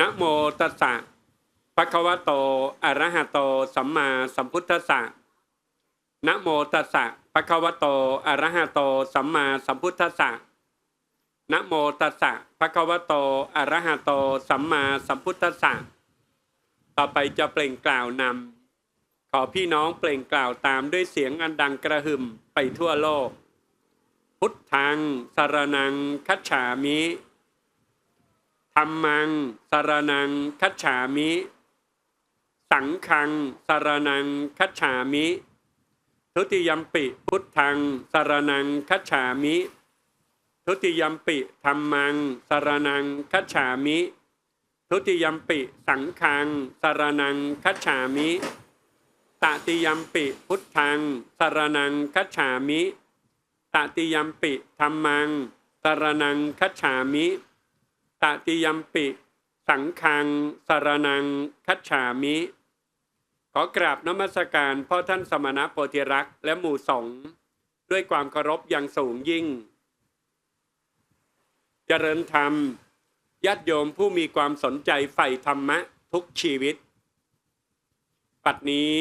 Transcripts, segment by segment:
นะโมตัสสะภะคะวะโตอะระหะโต สัมมาสัมพุทธัสสะนะโมตัสสะภะคะวะโตอะระหะโต สัมมาสัมพุทธัสสะนะโมตัสสะภะคะวะโตอะระหะโต สัมมาสัมพุทธัสสะต่อไปจะเปล่งกล่าวนำขอพี่น้องเปล่งกล่าวตามด้วยเสียงอันดังกระหึ่มไปทั่วโลก พุทธังสารนังคัจฉามิ ธรรมังสารนังคัจฉามิ สังฆังสารนังคัจฉามิ ทุติยมปิพุทธังสารนังคัจฉามิ ทุติยมปิธรรมังสารนังคัจฉามิ ทุติยมปิสังฆังสารนังคัจฉามิตติยมปิพุทธังสารนังคัจฉามิตติยมปิธรรมังสารนังคัจฉามิ ตติยมปิ สังฆังสารนัง คัจฉามิ ขอกราบนมัสการพ่อท่านสมณะโพธิรักษ์และหมู่สงฆ์ด้วยความเคารพอย่างสูงยิ่ง เจริญธรรมญาติโยมผู้มีความสนใจใฝ่ธรรมะทุกชีวิต ปัดนี้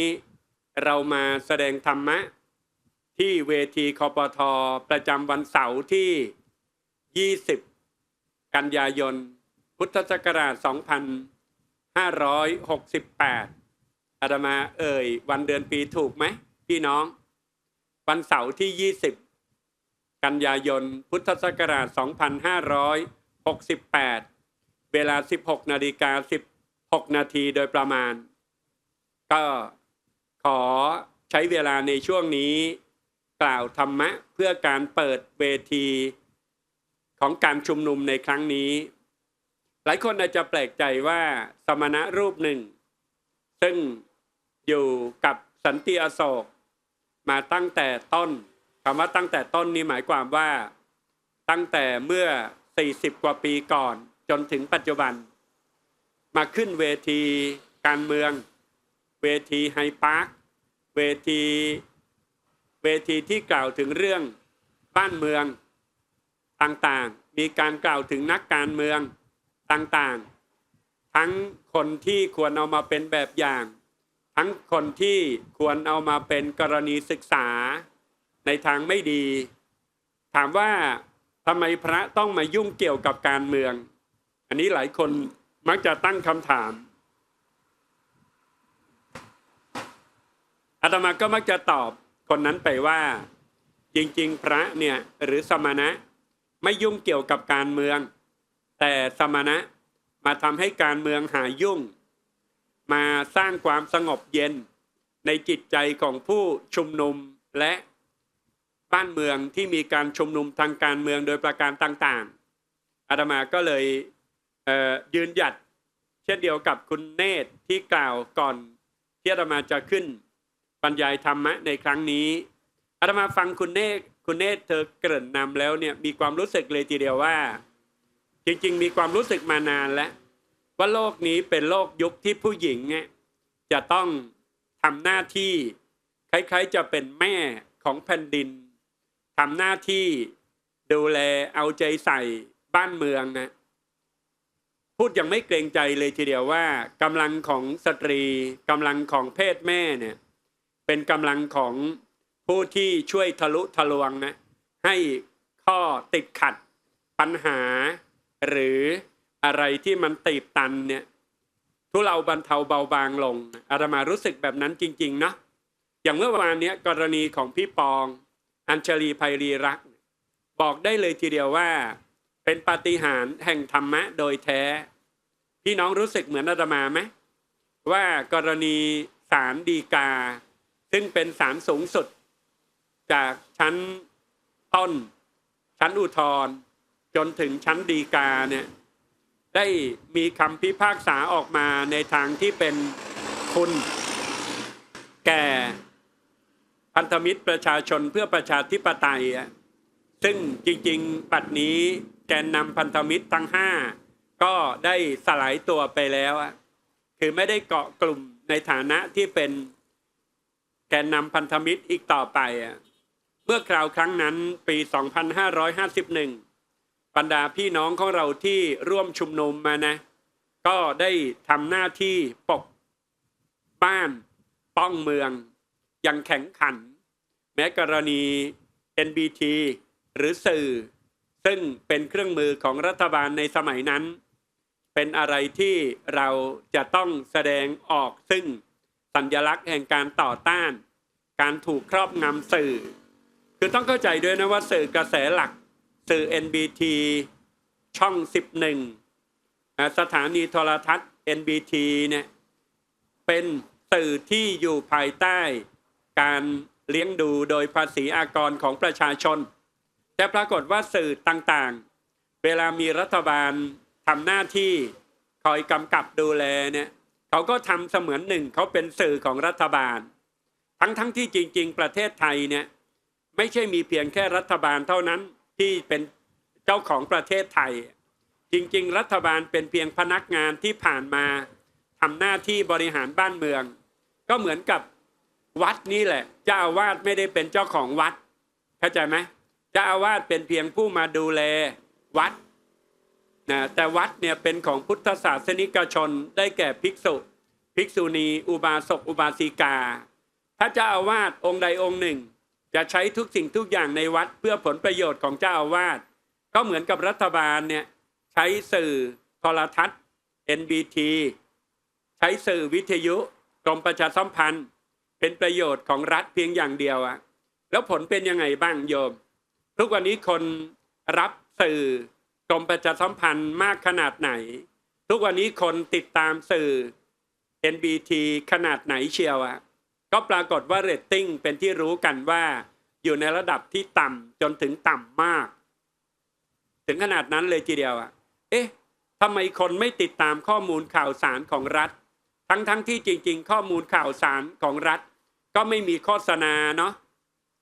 เรามาแสดงธรรมะ ที่เวทีคอปทอประจำวันเสาร์ที่ 20 กันยายน พุทธศักราช 2568 อาตมาเอ่ย วันเดือนปีถูกไหม พี่น้อง วันเสาร์ที่ 20 กันยายน พุทธศักราช 2568 เวลา 16 นาฬิกา 16 นาทีโดยประมาณ ก็ขอใช้เวลาในช่วงนี้ กล่าวธรรมะเพื่อการเปิดเวที ของการชุมนุมในครั้งนี้ หลายคนอาจจะแปลกใจว่าสมณะรูปหนึ่ง ซึ่งอยู่กับสันติอโศก มาตั้งแต่ต้นคำว่าตั้งแต่ต้นนี้หมายความว่า ตั้งแต่เมื่อ 40 กว่าปีก่อนจนถึงปัจจุบัน มาขึ้นเวทีการเมือง เวทีไฮพาร์คเวทีเวทีที่กล่าวถึงเรื่องบ้านเมือง ต่างๆ มีการกล่าวถึงนักการเมืองต่างๆ ทั้งคนที่ควรเอามาเป็นแบบอย่าง ทั้งคนที่ควรเอามาเป็นกรณีศึกษา ในทางไม่ดี ถามว่าทำไมพระต้องมายุ่งเกี่ยวกับการเมือง อันนี้หลายคนมักจะตั้งคำถามอาตมาก็มักจะตอบคนนั้นไปว่า จริง ๆ พระเนี่ยหรือสมณะ ไม่ยุ่งเกี่ยวกับการเมือง แต่สมณะมาทำให้การเมืองหายุ่ง มาสร้างความสงบเย็น ในจิตใจของผู้ชุมนุมและบ้านเมืองที่มีการชุมนุมทางการเมืองโดยประการต่างๆ อาตมาก็เลยเยืนหยัด เช่นเดียวกับคุณเนตรที่กล่าวก่อนที่อาตมาจะขึ้นบรรยายธรรมะในครั้งนี้อาตมาฟังคุณเนตร คุณเนตรเธอเกริ่นนำแล้วเนี่ยมีความรู้สึกเลยทีเดียวว่า จริงๆ มีความรู้สึกมานานแล้ว ว่าโลกนี้เป็นโลกยุคที่ผู้หญิงเนี่ยจะต้องทำหน้าที่คล้ายๆจะเป็นแม่ของแผ่นดินทำหน้าที่ดูแลเอาใจใส่บ้านเมืองนะพูดยังไม่เกรงใจเลยทีเดียวว่ากำลังของสตรีกำลังของเพศแม่เนี่ยเป็นกำลังของ ผู้ที่ช่วยทะลุทะลวงนะให้ข้อติดขัดปัญหา หรืออะไรที่มันตีบตันเนี่ยทุเราบรรเทาเบาบางลงอาตมารู้สึกแบบนั้นจริงๆเนาะอย่างเมื่อวานนี้กรณีของพี่ปอง อัญชลีภัยรีรัก บอกได้เลยทีเดียวว่า เป็นปาฏิหาริย์แห่งธรรมะโดยแท้ พี่น้องรู้สึกเหมือนอาตมาไหมว่ากรณีศาลดีกา ซึ่งเป็นศาลสูงสุด จากชั้นต้น ชั้นอุทธรจนถึงชั้นดีกาเนี่ยได้มีคำพิพากษาออกมาในทางที่เป็นคุณ แก่พันธมิตรประชาชนเพื่อประชาธิปไตย ซึ่งจริงๆปัดนี้แกนนำพันธมิตรทั้งห้าก็ได้สลายตัวไปแล้ว คือไม่ได้เกาะกลุ่มในฐานะที่เป็นแกนนำพันธมิตรอีกต่อไป เมื่อคราวครั้งนั้นปี 2551 บรรดาพี่น้องของเราที่ร่วมชุมนุมมานะ ก็ได้ทำหน้าที่ปกบ้านป้องเมือง อย่างแข็งขัน แม้กรณี NBT หรือสื่อ ซึ่งเป็นเครื่องมือของรัฐบาลในสมัยนั้น เป็นอะไรที่เราจะต้องแสดงออกซึ่งสัญลักษณ์แห่งการต่อต้าน การถูกครอบงำสื่อ คือต้องเข้าใจด้วยนะว่าสื่อกระแสหลัก สื่อ NBT ช่อง 11อ่าสถานีโทรทัศน์ NBT เนี่ยเป็นสื่อที่อยู่ภายใต้การเลี้ยงดูโดยภาษีอากรของประชาชน แต่ปรากฏว่าสื่อต่างๆ เวลามีรัฐบาลทำหน้าที่คอยกำกับดูแลเนี่ยเขาก็ทำเสมือนหนึ่งเขาเป็นสื่อของรัฐบาล ทั้งๆที่จริง ๆ ประเทศไทยเนี่ย ไม่ใช่มีเพียงแค่รัฐบาลเท่านั้นที่เป็นเจ้าของประเทศไทย จริง ๆ รัฐบาลเป็นเพียงพนักงานที่ผ่านมาทำหน้าที่บริหารบ้านเมือง ก็เหมือนกับวัดนี่แหละเจ้าอาวาสไม่ได้เป็นเจ้าของวัดเข้าใจไหมเจ้าอาวาสเป็นเพียงผู้มาดูแลวัดนะแต่วัดเนี่ยเป็นของพุทธศาสนิกชนได้แก่ภิกษุ ภิกษุณี อุบาสกอุบาสิกาถ้าเจ้าอาวาสองค์ใดองค์หนึ่ง จะใช้ทุกสิ่งทุกอย่างในวัดเพื่อผลประโยชน์ของเจ้าอาวาสก็เหมือนกับรัฐบาลเนี่ยใช้สื่อโทรทัศน์ NBT ใช้สื่อวิทยุกรมประชาสัมพันธ์ เป็นประโยชน์ของรัฐเพียงอย่างเดียวอะแล้วผลเป็นยังไงบ้างโยม ทุกวันนี้คนรับสื่อกรมประชาสัมพันธ์มากขนาดไหน ทุกวันนี้คนติดตามสื่อ NBT ขนาดไหนเชียวอะ ก็ปรากฏว่าเรตติ้งเป็นที่รู้กันว่า อยู่ในระดับที่ต่ำจนถึงต่ำมาก ถึงขนาดนั้นเลยทีเดียวอะเอ๊ะทำไมคนไม่ติดตามข้อมูลข่าวสารของรัฐ ทั้งๆทที่จริง ๆ ข้อมูลข่าวสารของรัฐ ก็ไม่มีโฆษณาเนาะ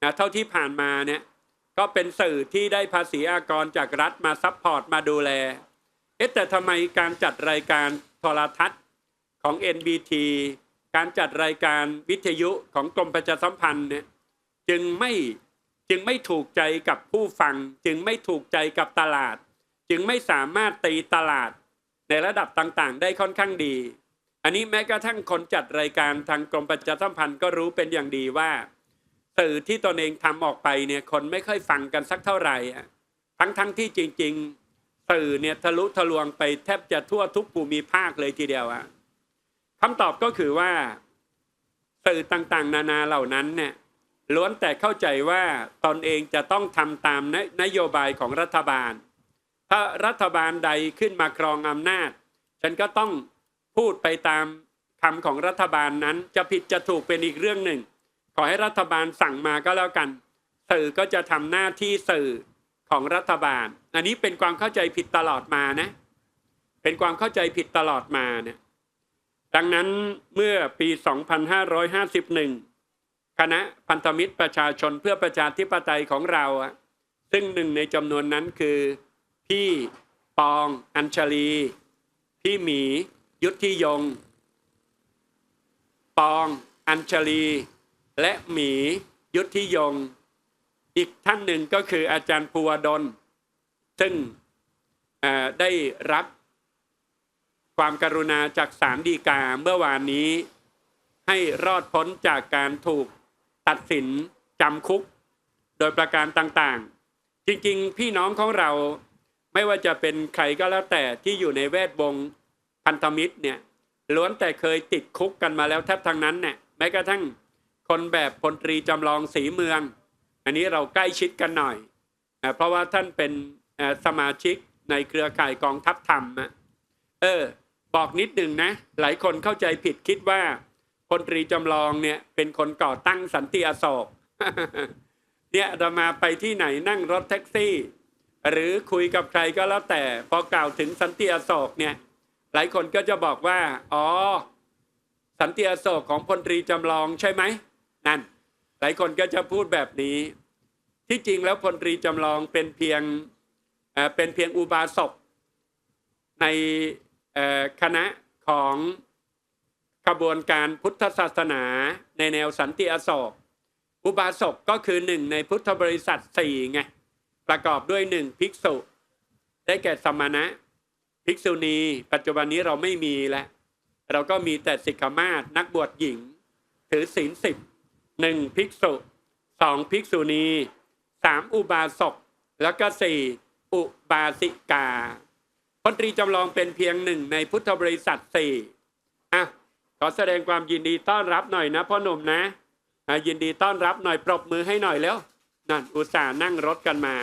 นะเท่าที่ผ่านมาเนี่ยก็เป็นสื่อที่ได้ภาษีอากรจากรัฐมาซัพพอร์ตมาดูแล เอ๊ะแต่ทำไมการจัดรายการโทรทัศน์ของ NBT การจัดรายการวิทยุของกรมประชาสัมพันธ์เนี่ยจึงไม่จึงไม่ถูกใจกับผู้ฟัง จึงไม่ถูกใจกับตลาด จึงไม่สามารถตีตลาดในระดับต่างๆ ได้ค่อนข้างดี อันนี้แม้กระทั่งคนจัดรายการทางกรมประชาสัมพันธ์ก็รู้เป็นอย่างดีว่าสื่อที่ตนเองทำออกไปเนี่ยคนไม่ค่อยฟังกันสักเท่าไหร่อะทั้งทั้งที่จริง ๆ สื่อเนี่ยทะลุทะลวงไปแทบจะทั่วทุกภูมิภาคเลยทีเดียวอะ คำตอบก็คือว่าสื่อต่างๆ นานาเหล่านั้นเนี่ยล้วนแต่เข้าใจว่าตนเองจะต้องทำตามนนโยบายของรัฐบาล ถ้ารัฐบาลใดขึ้นมาครองอำนาจ ฉันก็ต้องพูดไปตามคำของรัฐบาลนั้น จะผิดจะถูกเป็นอีกเรื่องหนึ่ง ขอให้รัฐบาลสั่งมาก็แล้วกัน สื่อก็จะทำหน้าที่สื่อของรัฐบาล อันนี้เป็นความเข้าใจผิดตลอดมานะ เป็นความเข้าใจผิดตลอดมาเนี่ย ดังนั้นเมื่อปี 2551 คณะพันธมิตรประชาชนเพื่อประชาธิปไตยของเรา ซึ่งหนึ่งในจำนวนนั้นคือ พี่ปองอัญชลี พี่หมี ยุทธิยง ปองอัญชลี และหมี ยุทธิยง อีกท่านหนึ่งก็คืออาจารย์ภูวดลซึ่งได้รับ ความกรุณาจากศาลฎีกาเมื่อวานนี้ ให้รอดพ้นจากการถูกตัดสินจำคุก โดยประการต่างๆ จริงๆ พี่น้องของเราไม่ว่าจะเป็นใครก็แล้วแต่ที่อยู่ในแวดวงพันธมิตรเนี่ยล้วนแต่เคยติดคุกกันมาแล้วแทบทั้งนั้นเนี่ยแม้กระทั่งคนแบบพลตรีจำลองสีเมือง อันนี้เราใกล้ชิดกันหน่อย เพราะว่าท่านเป็นสมาชิกในเครือข่ายกองทัพธรรมเออ บอกนิดหนึ่งนะ หลายคนเข้าใจผิดคิดว่าพลตรีจำลองเนี่ยเป็นคนก่อตั้งสันติอโศกเนี่ยเรามาไปที่ไหนนั่งรถแท็กซี่ หรือคุยกับใครก็แล้วแต่ พอกล่าวถึงสันติอโศกเนี่ย หลายคนก็จะบอกว่า อ๋อ สันติอโศกของพลตรีจำลองใช่ไหมนั่น หลายคนก็จะพูดแบบนี้ ที่จริงแล้วพลตรีจำลองเป็นเพียงเเป็นเพียงอุบาสกใน คณะของขบวนการพุทธศาสนาในแนวสันติอโศก อุบาสกก็คือหนึ่งในพุทธบริษัทสี่ไงประกอบด้วยหนึ่งภิกษุ ได้แก่สมณะ ภิกษุณี ปัจจุบันนี้เราไม่มีแล้ว เราก็มีแต่สิกขามาศนักบวชหญิง ถือศีลสิบหนึ่งภิกษุสองภิกษุณีสามอุบาสกแล้วก็สี่อุบาสิกา พลตรีจำลองเป็นเพียงหนึ่งในพุทธบริษัทสี่อะขอแสดงความยินดีต้อนรับหน่อยนะพ่อหนุ่มนะยินดีต้อนรับหน่อยปรบมือให้หน่อยแล้วนั่นอุตส่าห์นั่งรถกันมา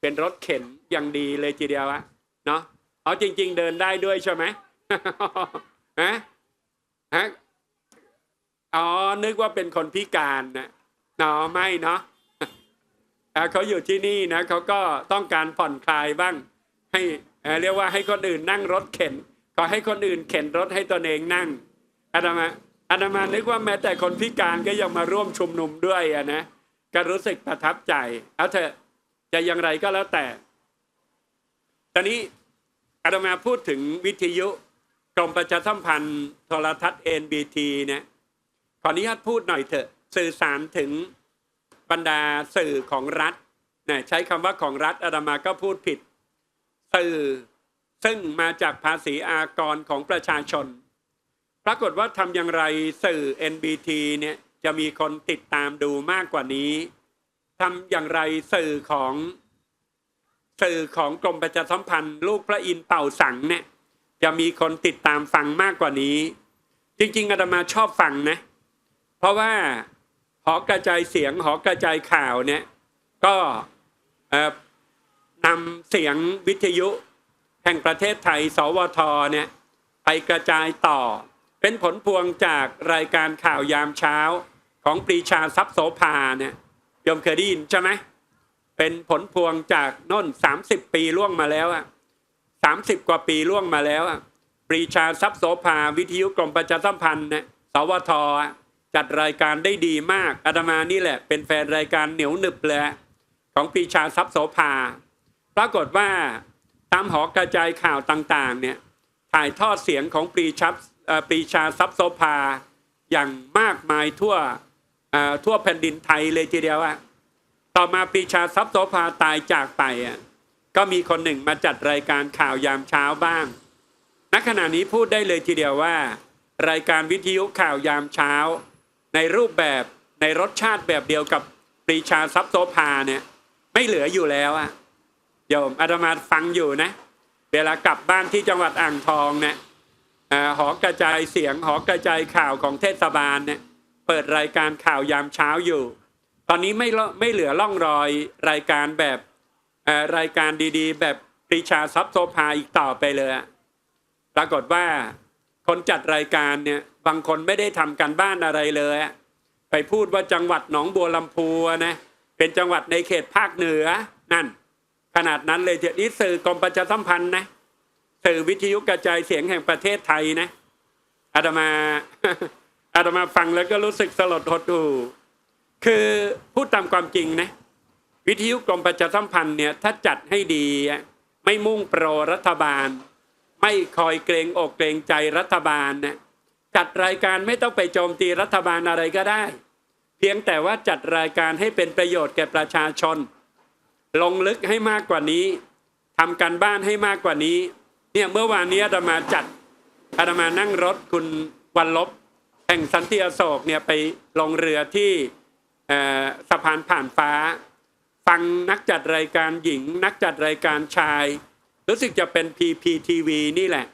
เป็นรถเข็นอย่างดีเลยทีเดียวอะเนาะเอาจริง ๆ เดินได้ด้วยใช่ไหมฮะฮะอ๋อนึกว่าเป็นคนพิการนะอ๋อไม่เนาะเขาอยู่ที่นี่นะเขาก็ต้องการผ่อนคลายบ้างให้ เรียกว่าให้คนอื่นนั่งรถเข็นก็ให้คนอื่นเข็นรถให้ตนเองนั่งอาตมาอาตมานึกว่าแม้แต่คนพิการก็ยังมาร่วมชุมนุมด้วยอะนะก็รู้สึกประทับใจเอาเถอะจะอย่างไรก็แล้วแต่ ตอนนี้อาตมาพูดถึงวิทยุกรมประชาสัมพันธ์โทรทัศน์ NBT เนี่ยขออนุญาตพูดหน่อยเถอะ สื่อสารถึงบรรดาสื่อของรัฐนะใช้คำว่าของรัฐอาตมาก็พูดผิด สื่อซึ่งมาจากภาษีอากรของประชาชน ปรากฏว่าทำอย่างไรสื่อ NBT เนี่ยจะมีคนติดตามดูมากกว่านี้ทำอย่างไรสื่อของสื่อของกรมประชาสัมพันธ์ลูกพระอินเป่าสังเนี่ยจะมีคนติดตามฟังมากกว่านี้ จริงๆอาตมาชอบฟังนะ เพราะว่าหอกระจายเสียงหอกระจายข่าวเนี่ยก็เอ่อ นำเสียงวิทยุแห่งประเทศไทย สวทเนี่ยไปกระจายต่อ เป็นผลพวงจากรายการข่าวยามเช้าของปรีชาทรัพย์โสภาเนี่ยยมเคยได้ยินใช่ไหมเป็นผลพวงจากน่น30ปีล่วงมาแล้วอะ30กว่าปีล่วงมาแล้วอะปรีชาทรัพย์โสภาวิทยุกรมประชาสัมพันธ์เนี่ยสวทจัดรายการได้ดีมากอาตมานี่แหละ เป็นแฟนรายการเหนียวหนึบเลยอะของปรีชาทรัพย์โสภา ปรากฏว่าตามหอกระจายข่าวต่างๆเนี่ยถ่ายทอดเสียงของปรีชับปรีชาทรัพย์โสภาอย่างมากมายทั่วทั่วแผ่นดินไทยเลยทีเดียวอะต่อมาปรีชาทรัพย์โสภาตายจากไปอะก็มีคนหนึ่งมาจัดรายการข่าวยามเช้าบ้างณขณะนี้พูดได้เลยทีเดียวว่า รายการวิทยุข่าวยามเช้า ในรูปแบบในรสชาติแบบเดียวกับปรีชาทรัพย์โสภาเนี่ยไม่เหลืออยู่แล้วอะ โยมอาตมาฟังอยู่นะ เวลากลับบ้านที่จังหวัดอ่างทองเนี่ยหอกระจายเสียงหอกระจายข่าวของเทศบาลเนี่ยเปิดรายการข่าวยามเช้าอยู่ ตอนนี้ไม่ละไม่เหลือล่องรอยรายการแบบรายการดีๆ แบบปรีชาทรัพย์โซภาอีกต่อไปเลยปรากฏว่าคนจัดรายการเนี่ยบางคนไม่ได้ทำการบ้านอะไรเลยไปพูดว่าจังหวัดหนองบัวลำพูนะเป็นจังหวัดในเขตภาคเหนือนั่น ขนาดนั้นเลยเถอะนี่สื่อกรมประชาสัมพันธ์นะสื่อวิทยุกระจายเสียงแห่งประเทศไทยนะอาตมาอาตมาฟังแล้วก็รู้สึกสลดหดหู่คือพูดตามความจริงนะ วิทยุกรมประชาสัมพันธ์เนี่ยถ้าจัดให้ดีไม่มุ่งโปรรัฐบาล ไม่คอยเกรงอกเกรงใจรัฐบาลนะจัดรายการไม่ต้องไปโจมตีรัฐบาลอะไรก็ได้ เพียงแต่ว่าจัดรายการให้เป็นประโยชน์แก่ประชาชน ลงลึกให้มากกว่านี้ทำการบ้านให้มากกว่านี้ เนี่ยเมื่อวานนี้อาตมาจัดอาตมานั่งรถคุณวันลบแห่งสันติอโศกเนี่ยไปลงเรือที่สะพานผ่านฟ้า ฟังนักจัดรายการหญิง นักจัดรายการชาย รู้สึกจะเป็น PPTV นี่แหละ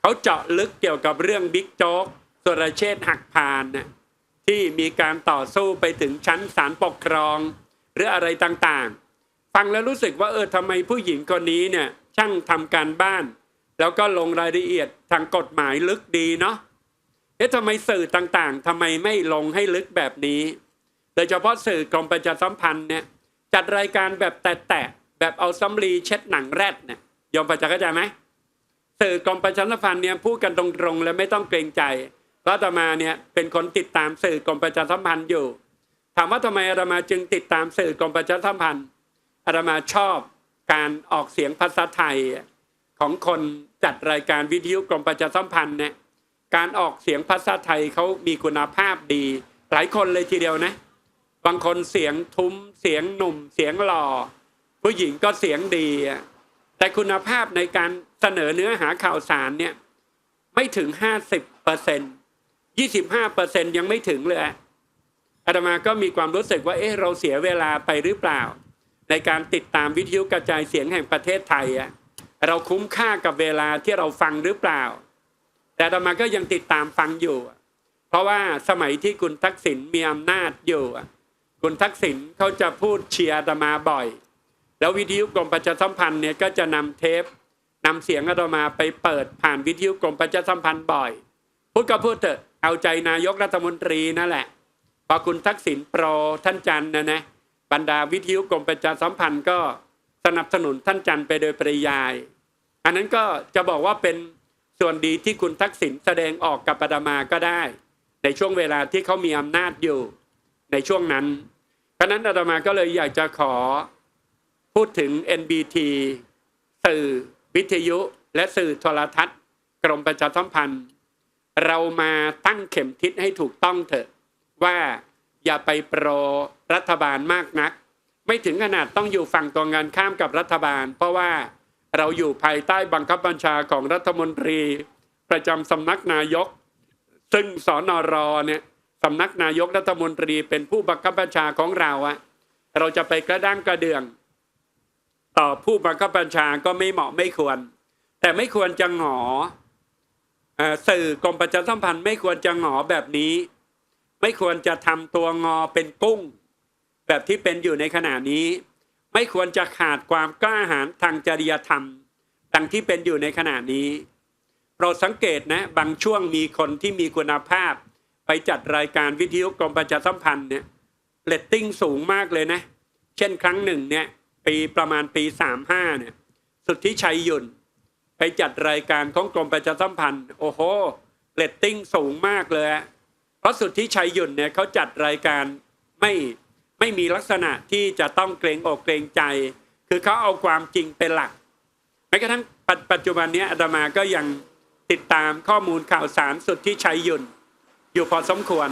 เขาเจาะลึกเกี่ยวกับเรื่องบิ๊กโจ๊กสุรเชษหักพานน่ะที่มีการต่อสู้ไปถึงชั้นศาลปกครอง หรืออะไรต่างๆ ฟังแล้วรู้สึกว่าเออทำไมผู้หญิงคนนี้เนี่ยช่างทำการบ้าน แล้วก็ลงรายละเอียดทางกฎหมายลึกดีเนาะเอ๊ะทำไมสื่อต่างๆทำไมไม่ลงให้ลึกแบบนี้ โดยเฉพาะสื่อกรมประชาสัมพันธ์เนี่ยจัดรายการแบบแตะๆแบบเอาสำลีเช็ดหนังแรดเนี่ยยอมประจักษ์เข้าใจไหมสื่อกรมประชาสัมพันธ์เนี่ยพูดกันตรงๆและไม่ต้องเกรงใจพราะอาตมาเนี่ยเป็นคนติดตามสื่อกรมประชาสัมพันธ์อยู่ ถามว่าทำไมอาตมาจึงติดตามสื่อกรมประชาสัมพันธ์ อาตมาชอบการออกเสียงภาษาไทยของคนจัดรายการวิทยุกรมประชาสัมพันธ์เนี่ยการออกเสียงภาษาไทยเขามีคุณภาพดี หลายคนเลยทีเดียวนะ บางคนเสียงทุ้มเสียงหนุ่ม เสียงหล่อ ผู้หญิงก็เสียงดี แต่คุณภาพในการเสนอเนื้อหาข่าวสารเนี่ยไม่ถึงห้าสิบเปอร์เซ็นยี่สิบห้าเปอร์เซ็นยังไม่ถึงเลยอะอาตมาก็มีความรู้สึกว่าเอ๊ะเราเสียเวลาไปหรือเปล่า ในการติดตามวิทยุกระจายเสียงแห่งประเทศไทยอะเราคุ้มค่ากับเวลาที่เราฟังหรือเปล่า แต่อาตมาก็ยังติดตามฟังอยู่ เพราะว่าสมัยที่คุณทักษิณมีอำนาจอยู่คุณทักษิณเขาจะพูดเชียร์อาตมาบ่อย แล้ววิทยุกรมประชาสัมพันธ์เนี่ยก็จะนำเทปนำเสียงอาตมาไปเปิดผ่านวิทยุกรมประชาสัมพันธ์บ่อย พูดก็พูดเถอะเอาใจนายกรัฐมนตรีนั่นแหละพอคุณทักษิณโปรท่านจันนะนะ บรรดาวิทยุกรมประชาสัมพันธ์ก็สนับสนุนท่านจันไปโดยปริยาย อันนั้นก็จะบอกว่าเป็นส่วนดีที่คุณทักษิณแสดงออกกับอาตมาก็ได้ ในช่วงเวลาที่เขามีอำนาจอยู่ในช่วงนั้นเพราะฉะนั้นอาตมาก็เลยอยากจะขอพูดถึง NBT สื่อวิทยุ และสื่อโทรทัศน์ กรมประชาสัมพันธ์ เรามาตั้งเข็มทิศให้ถูกต้องเถอะว่า อย่าไปโปรรัฐบาลมากนัก ไม่ถึงขนาดต้องอยู่ฝั่งตรงกันข้ามกับรัฐบาล เพราะว่าเราอยู่ภายใต้บังคับบัญชาของรัฐมนตรี ประจำสำนักนายก ซึ่งสอนอรอเนี่ยสำนักนายกรัฐมนตรีเป็นผู้บังคับบัญชาของเราอะเราจะไปกระด้างกระเดื่อง ต่อผู้บังคับบัญชาก็ไม่เหมาะไม่ควร แต่ไม่ควรจะหงออสื่อกรมประชาสัมพันธ์ไม่ควรจะหงอแบบนี้ ไม่ควรจะทำตัวงอเป็นกุ้ง แบบที่เป็นอยู่ในขณะนี้ ไม่ควรจะขาดความกล้าหาญทางจริยธรรมดังที่เป็นอยู่ในขณะนี้โปรดสังเกตนะบางช่วงมีคนที่มีคุณภาพ ไปจัดรายการวิทยุกรมประชาสัมพันธ์เนี่ยเลตติ้งสูงมากเลยนะ เช่นครั้งหนึ่งเนี่ยปีประมาณปี 35เนี่ยสุทธิชัยยุนไปจัดรายการของกรมประชาสัมพันธ์ โอ้โหเลตติ้งสูงมากเลยอะ พราะสุทธิชัยหยุ่นเนี่ยเขาจัดรายการไม่ไม่มีลักษณะที่จะต้องเกรงอกเกรงใจ คือเขาเอาความจริงเป็นหลักแม้กระทั่งปัจปัจจุบันนี้อาตมาก็ยังติดตามข้อมูลข่าวสารสุดที่ชัยยุนอยู่พอสมควร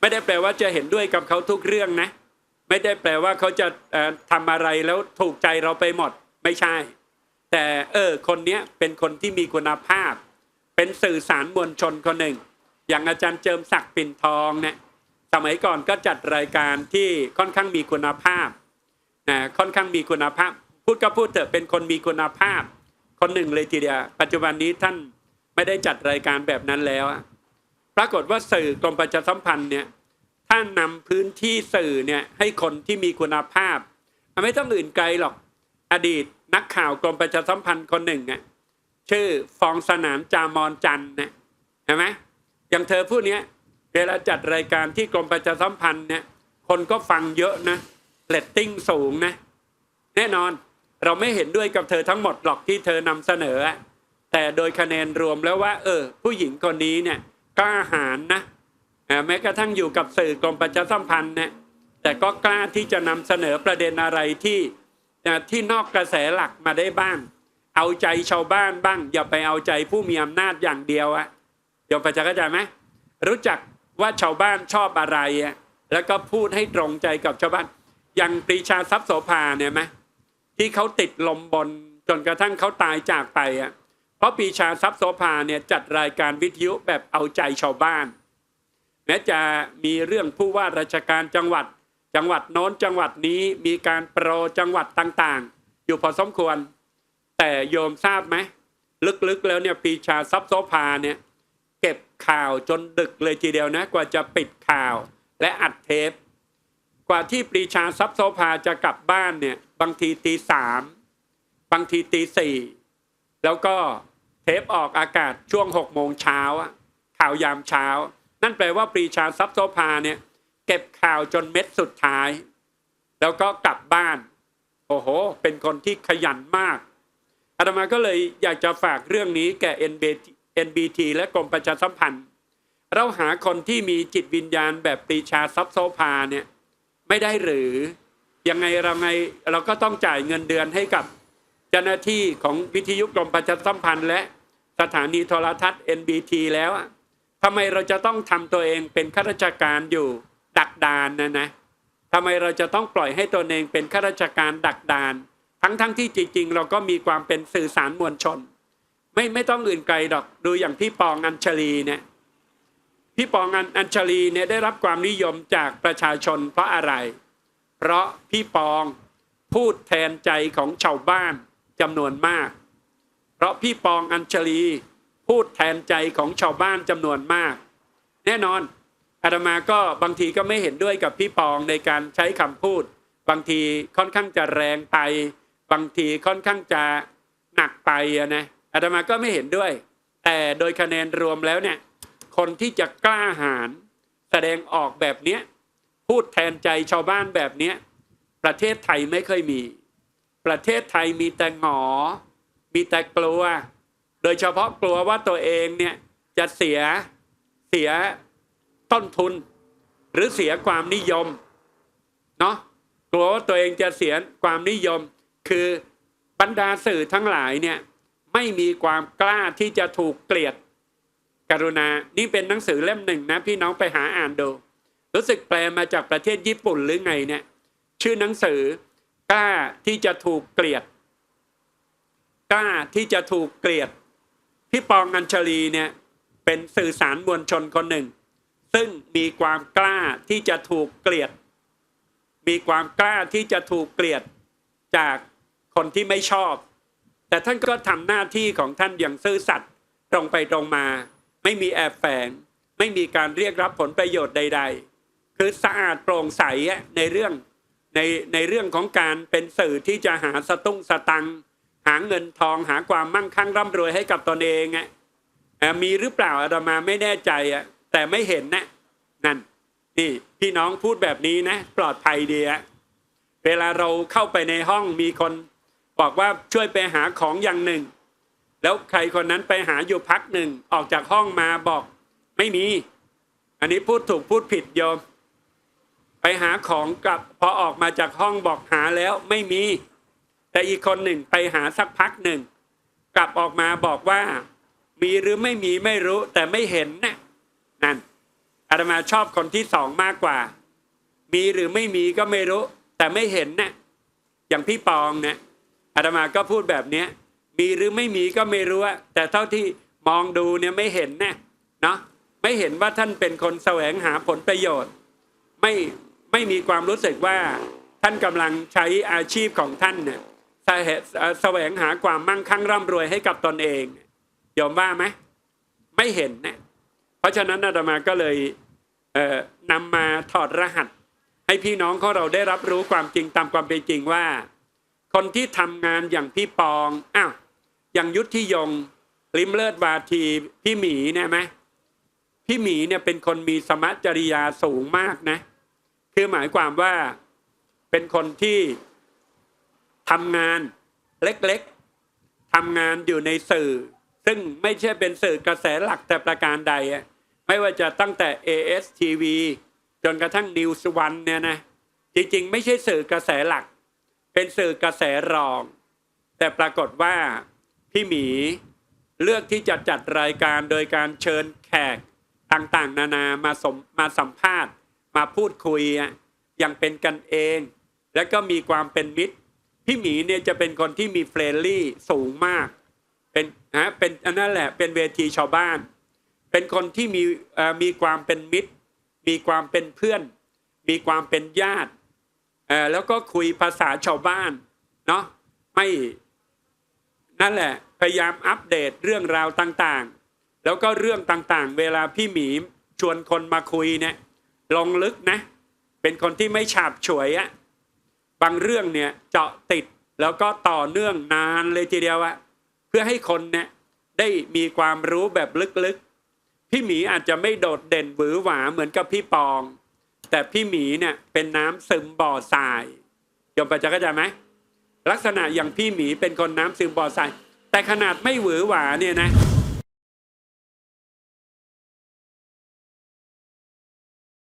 ไม่ได้แปลว่าจะเห็นด้วยกับเขาทุกเรื่องนะ ไม่ได้แปลว่าเขาจะทำอะไรแล้วถูกใจเราไปหมดไม่ใช่ แต่เออคนเนี้ยเป็นคนที่มีคุณภาพ เป็นสื่อสารมวลชนคนหนึ่ง อย่างอาจารย์เจิมศักดิ์ปิ่นทองเนี่ยสมัยก่อนก็จัดรายการที่ค่อนข้างมีคุณภาพนะค่อนข้างมีคุณภาพ พูดก็พูดเถอะเป็นคนมีคุณภาพ คนหนึ่งเลยทีเดียวปัจจุบันนี้ท่านไม่ได้จัดรายการแบบนั้นแล้วอะปรากฏว่าสื่อกรมประชาสัมพันธ์เนี่ยท่านนำพื้นที่สื่อเนี่ยให้คนที่มีคุณภาพไม่ต้องอื่นไกลหรอก อดีตนักข่าวกรมประชาสัมพันธ์คนหนึ่งอะชื่อฟองสนามจามอนจันทร์นะเห็นไหม อย่างเธอผู้เนี้ยเวลาจัดรายการที่กรมประชาสัมพันธ์เนี่ยคนก็ฟังเยอะนะเลตติ้งสูงนะ แน่นอนเราไม่เห็นด้วยกับเธอทั้งหมดหรอกที่เธอนำเสนอ แต่โดยคะแนนรวมแล้วว่า เออ ผู้หญิงคนนี้เนี่ยกล้าหาญนะแม้กระทั่งอยู่กับสื่อกรมประชาสัมพันธ์เนี่ยแต่ก็กล้าที่จะนำเสนอประเด็นอะไรที่ที่นอกกระแสหลักมาได้บ้าง เอาใจชาวบ้านบ้าง อย่าไปเอาใจผู้มีอำนาจอย่างเดียวอะ ยมประจักษ์เข้าใจไหมรู้จักว่าชาวบ้านชอบอะไรอะแล้วก็พูดให้ตรงใจกับชาวบ้าน อย่างปรีชาทรัพย์โสภาเนี่ยไหมที่เขาติดลมบนจนกระทั่งเขาตายจากไปอะเพราะปีชาทรัพย์โสภาเนี่ยจัดรายการวิทยุแบบเอาใจชาวบ้าน แม้จะมีเรื่องผู้ว่าราชการจังหวัด จังหวัดโน้นจังหวัดนี้มีการโปรจังหวัดต่างๆ อยู่พอสมควร แต่โยมทราบไหมลึกๆแล้วเนี่ยปีชาทรัพย์โสภาเนี่ย ข่าวจนดึกเลยทีเดียวนะ กว่าจะปิดข่าวและอัดเทป กว่าที่ปรีชาทรัพย์โสภาจะกลับบ้านเนี่ยบางทีตีสามบางทีตีสี่แล้วก็เทปออกอากาศช่วงหกโมงเช้าข่าวยามเช้า นั่นแปลว่าปรีชาทรัพย์โสภาเนี่ยเก็บข่าวจนเม็ดสุดท้าย แล้วก็กลับบ้าน โอ้โห เป็นคนที่ขยันมากอาตมาก็เลยอยากจะฝากเรื่องนี้แก่ NBT NBT และกรมประชาสัมพันธ์ เราหาคนที่มีจิตวิญญาณแบบปรีชาทรัพย์โสภาเนี่ยไม่ได้หรือยังไงเราไงเราก็ต้องจ่ายเงินเดือนให้กับเจ้าหน้าที่ของวิทยุกรมประชาสัมพันธ์และสถานีโทรทัศน์ NBT แล้วอะทำไมเราจะต้องทำตัวเองเป็นข้าราชการอยู่ดักดานนะนะทำไมเราจะต้องปล่อยให้ตัวเองเป็นข้าราชการดักดานททั้งทั้งที่จริงๆ เราก็มีความเป็นสื่อสารมวลชน ไม่ไม่ต้องอื่นไกลดอกดูอย่างพี่ปองอัญชลีเนี่ยพี่ปองอัญอัญชลีเนี่ยได้รับความนิยมจากประชาชนเพราะอะไร เพราะพี่ปองพูดแทนใจของชาวบ้านจำนวนมาก เพราะพี่ปองอัญชลีพูดแทนใจของชาวบ้านจำนวนมาก แน่นอนอาตมาก็บางทีก็ไม่เห็นด้วยกับพี่ปองในการใช้คำพูด บางทีค่อนข้างจะแรงไป บางทีค่อนข้างจะหนักไปนะ อาตมาก็ไม่เห็นด้วย แต่โดยคะแนนรวมแล้วเนี่ย คนที่จะกล้าหาญแสดงออกแบบเนี้ยพูดแทนใจชาวบ้านแบบเนี้ยประเทศไทยไม่เคยมี ประเทศไทยมีแต่หงอ มีแต่กลัว โดยเฉพาะกลัวว่าตัวเองเนี่ยจะเสียเสียต้นทุน หรือเสียความนิยมเนาะกลัวว่าตัวเองจะเสียความนิยม คือบรรดาสื่อทั้งหลายเนี่ย ไม่มีความกล้าที่จะถูกเกลียดกรุณา นี่เป็นหนังสือเล่มหนึ่งนะพี่น้องไปหาอ่านดู รู้สึกแปลมาจากประเทศญี่ปุ่นหรือไงเนี่ย ชื่อหนังสือกล้าที่จะถูกเกลียด กล้าที่จะถูกเกลียด พี่ปองอัญชลีเนี่ยเป็นสื่อสารมวลชนคนหนึ่ง ซึ่งมีความกล้าที่จะถูกเกลียด มีความกล้าที่จะถูกเกลียดจากคนที่ไม่ชอบ แต่ท่านก็ทำหน้าที่ของท่านอย่างซื่อสัตย์ตรงไปตรงมา ไม่มีแอบแฝง ไม่มีการเรียกรับผลประโยชน์ใด ๆ คือสะอาดโปร่งใสในเรื่องในในเรื่องของการเป็นสื่อที่จะหาสตุ้งสตัง หาเงินทองหาความมั่งคั่งร่ำรวยให้กับตนเองอะเอ่อมีหรือเปล่าอาตมาไม่แน่ใจอะแต่ไม่เห็นนะนั่นนี่พี่น้องพูดแบบนี้นะ ปลอดภัยดีอะเวลาเราเข้าไปในห้องมีคน บอกว่าช่วยไปหาของอย่างหนึ่ง แล้วใครคนนั้นไปหาอยู่พักหนึ่งออกจากห้องมาบอกไม่มี อันนี้พูดถูกพูดผิดโยม ไปหาของกลับพอออกมาจากห้องบอกหาแล้วไม่มี แต่อีกคนหนึ่งไปหาสักพักหนึ่ง กลับออกมาบอกว่า มีหรือไม่มีไม่รู้แต่ไม่เห็นนะนั่นอาตมาชอบคนที่สองมากกว่า มีหรือไม่มีก็ไม่รู้ แต่ไม่เห็นนะอย่างพี่ปองเนี่ย อาตมาก็พูดแบบเนี้ยมีหรือไม่มีก็ไม่รู้อะแต่เท่าที่มองดูเนี่ยไม่เห็นนะเนาะไม่เห็นว่าท่านเป็นคนแสวงหาผลประโยชน์ ไม่ไม่มีความรู้สึกว่าท่านกำลังใช้อาชีพของท่านเนี่ยแสวงหาความมั่งคั่งร่ำรวยให้กับตนเองยอมว่าไหมไม่เห็นนะเพราะฉะนั้นอาตมาก็เลยเอ่อนำมาถอดรหัส ให้พี่น้องของเราได้รับรู้ความจริงตามความเป็นจริงว่า คนที่ทำงานอย่างพี่ปองอ้าวอย่างยุทธิยงลิมเลิศวาทีพี่หมีเนี่ยไหมพี่หมีเนี่ยเป็นคนมีสมจริยาสูงมากนะ คือหมายความว่าเป็นคนที่ทำงานเล็กๆทำงานอยู่ในสื่อ ซึ่งไม่ใช่เป็นสื่อกระแสหลักแต่ประการใดอะไม่ว่าจะตั้งแต่ ASTV จนกระทั่ง News One เนี่ยนะจริงๆ ไม่ใช่สื่อกระแสหลัก เป็นสื่อกระแสรอง แต่ปรากฏว่าพี่หมีเลือกที่จะจัดรายการโดยการเชิญแขกต่างๆ นานามาสมมาสัมภาษณ์ มาพูดคุยอะย่างเป็นกันเอง แล้วก็มีความเป็นมิตร พี่หมีเนี่ยจะเป็นคนที่มีเฟรนลี่สูงมาก เป็นฮะเป็นอันนั้นแหละเป็นเวทีชาวบ้าน เป็นคนที่มีมีความเป็นมิตร มีความเป็นเพื่อน มีความเป็นญาติ แล้วก็คุยภาษาชาวบ้านเนาะไม่นั่นแหละพยายามอัปเดตเรื่องราวต่างๆ แล้วก็เรื่องต่างๆ เวลาพี่หมีชวนคนมาคุยเนี่ยลงลึกนะ เป็นคนที่ไม่ฉาบฉวยอะบางเรื่องเนี่ยเจาะติดแล้วก็ต่อเนื่องนานเลยทีเดียวอะเพื่อให้คนเนี่ยได้มีความรู้แบบลึกๆ พี่หมีอาจจะไม่โดดเด่นหวือหวาเหมือนกับพี่ปอง แต่พี่หมีเนี่ยเป็นน้ำซึมบ่อทรายยอมไปจะเข้าใจไหมลักษณะอย่างพี่หมีเป็นคนน้ำซึมบ่อทรายแต่ขนาดไม่หวือหวาเนี่ยนะ